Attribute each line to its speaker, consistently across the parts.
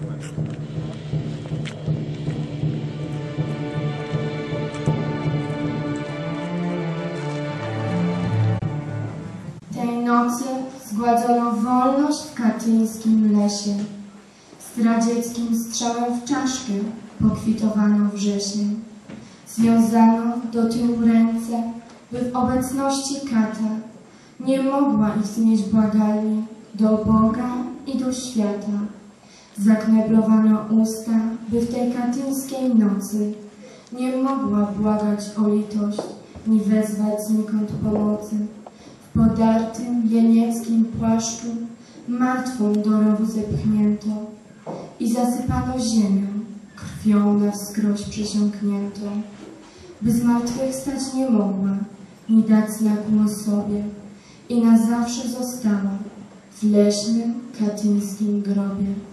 Speaker 1: Tej nocy zgładzono wolność w katyńskim lesie. Zdradzieckim strzałem w czaszkę pokwitowano wrzesień. Związano do tyłu ręce, by w obecności kata nie mogła istnieć błagalnie do Boga i do świata. Zakneblowano usta, by w tej katyńskiej nocy nie mogła błagać o litość, ni wezwać znikąd pomocy. W podartym jenieckim płaszczu martwą do rowu zepchnięto i zasypano ziemią, krwią na wskroś przesiąkniętą. By zmartwychwstać nie mogła, ni dać znaku sobie i na zawsze została w leśnym katyńskim grobie.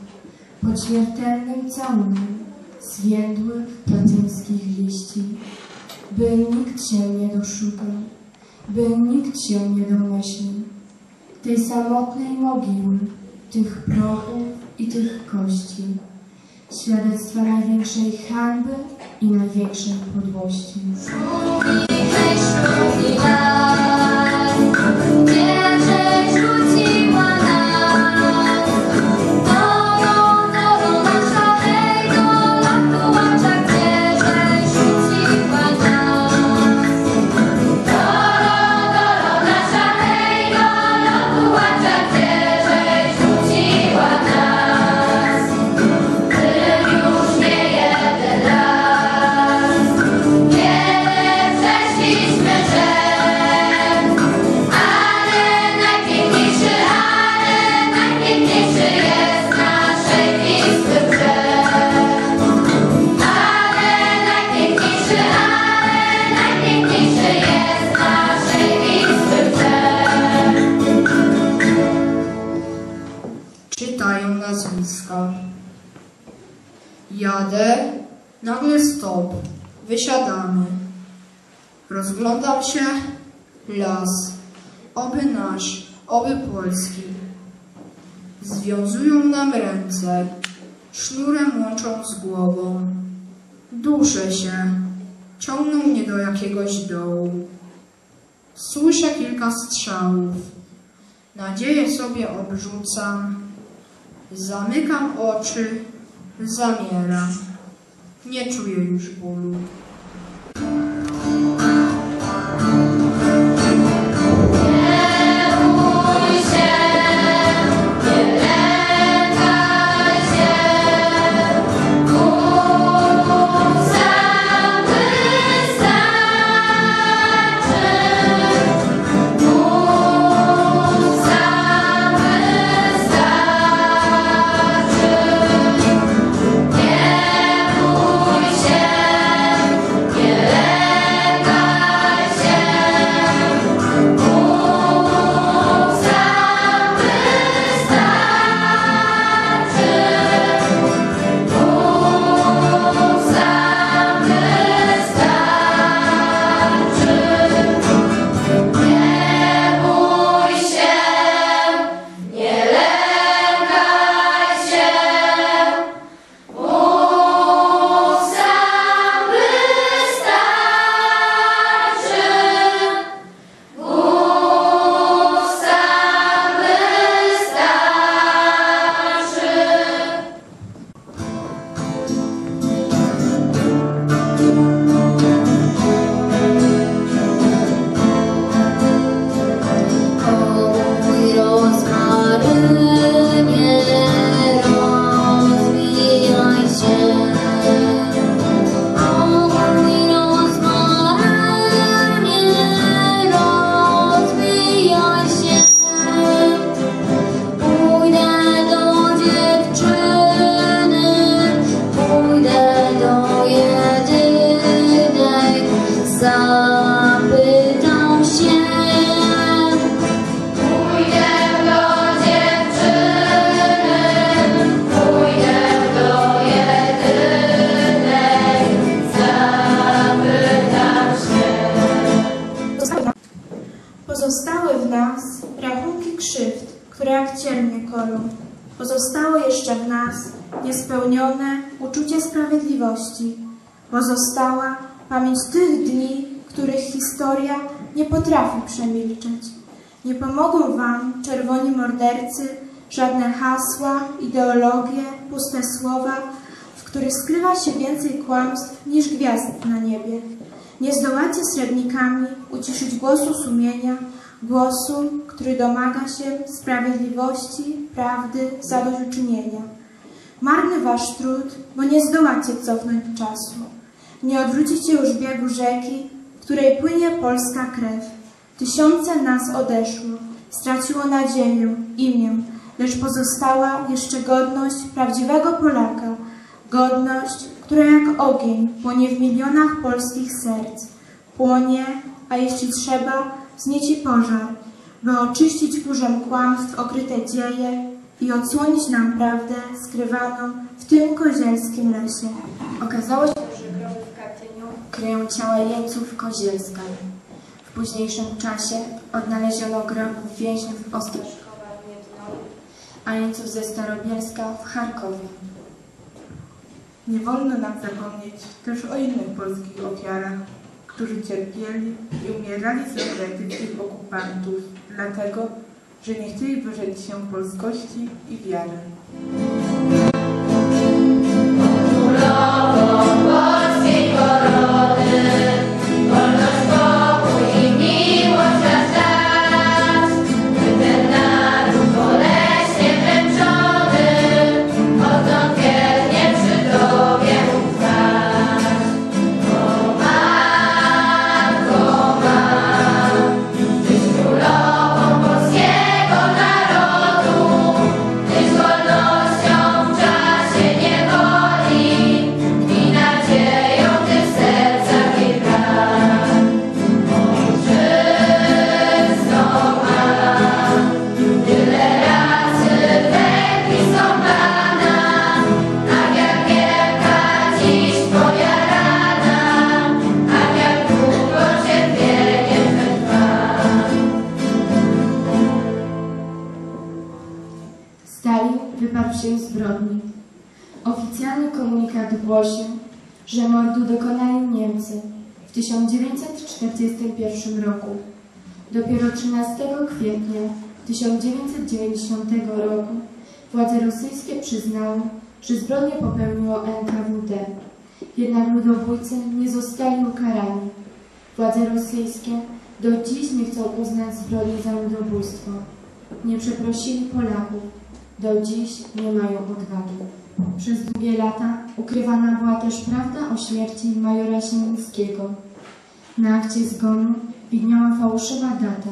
Speaker 1: Pod śmiertelnym całunem zwiędłych katyńskich liści, by nikt się nie doszukał, by nikt się nie domyślił. Tej samotnej mogiły, tych prochów i tych kości, świadectwa największej hańby i największej podłości.
Speaker 2: Jadę, nagle stop, wysiadamy. Rozglądam się, las, oby nasz, oby polski. Związują nam ręce, sznurem łączą z głową. Duszę się, ciągną mnie do jakiegoś dołu. Słyszę kilka strzałów. Nadzieję sobie obrzucam. Zamykam oczy, zamieram. Nie czuję już bólu.
Speaker 3: Pozostały w nas rachunki krzywd, które jak ciemnie kolą. Pozostało jeszcze w nas niespełnione uczucie sprawiedliwości. Pozostała pamięć tych dni, których historia nie potrafi przemilczeć. Nie pomogą wam czerwoni mordercy, żadne hasła, ideologie, puste słowa, w których skrywa się więcej kłamstw niż gwiazd na niebie. Nie zdołacie srebrnikami uciszyć głosu sumienia, głosu, który domaga się sprawiedliwości, prawdy, zadośćuczynienia. Marny wasz trud, bo nie zdołacie cofnąć czasu. Nie odwrócicie już biegu rzeki, w której płynie polska krew. Tysiące nas odeszło, straciło nadzieję, imię, lecz pozostała jeszcze godność prawdziwego Polaka, godność, która jak ogień płonie w milionach polskich serc. Płonie, a jeśli trzeba, wznieci pożar, by oczyścić kurzem kłamstw okryte dzieje i odsłonić nam prawdę skrywaną w tym kozielskim lesie.
Speaker 1: Okazało się, że groby w Katyniu kryją ciała jeńców Kozielska. W późniejszym czasie odnaleziono groby więźniów Ostrożkowa w Miednoru, a jeńców ze Starobielska w Charkowie.
Speaker 4: Nie wolno nam zapomnieć też o innych polskich ofiarach, którzy cierpieli i umierali z brytyjskich okupantów, dlatego, że nie chcieli wyrzec się polskości i wiary.
Speaker 1: Stalin wyparł się zbrodni. Oficjalny komunikat głosił, że mordu dokonali Niemcy w 1941 roku. Dopiero 13 kwietnia 1990 roku władze rosyjskie przyznały, że zbrodnię popełniło NKWD. Jednak ludobójcy nie zostali ukarani. Władze rosyjskie do dziś nie chcą uznać zbrodni za ludobójstwo. Nie przeprosili Polaków. Do dziś nie mają odwagi. Przez długie lata ukrywana była też prawda o śmierci majora Siemińskiego. Na akcie zgonu widniała fałszywa data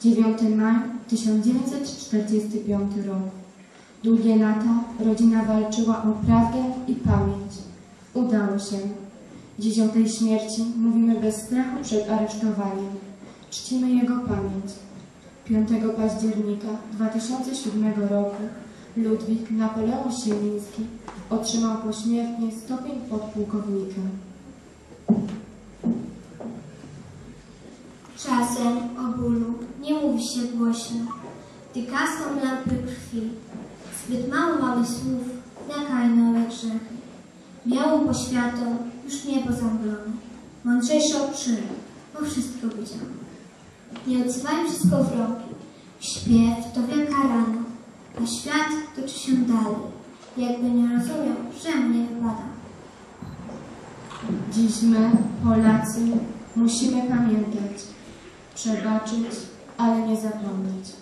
Speaker 1: 9 maj 1945 rok. Długie lata rodzina walczyła o prawdę i pamięć. Udało się. Dziś o tej śmierci mówimy bez strachu przed aresztowaniem. Czcimy jego pamięć. 5 października 2007 roku Ludwik Napoleon Siemiński otrzymał pośmiertnie stopień podpułkownika.
Speaker 5: Czasem o bólu nie mówi się głośno, gdy gasną lampy krwi. Zbyt mało mamy słów na kajnowe grzechy. Białą poświatą już niebo zamglone, mądrzejsze oczy, bo wszystko widział. Nie odzywają się skowroki, śpiew to wielka rana, a świat toczy się dalej, jakby nie rozumiał, że mu nie wypada.
Speaker 1: Dziś my, Polacy, musimy pamiętać, przebaczyć, ale nie zapomnieć.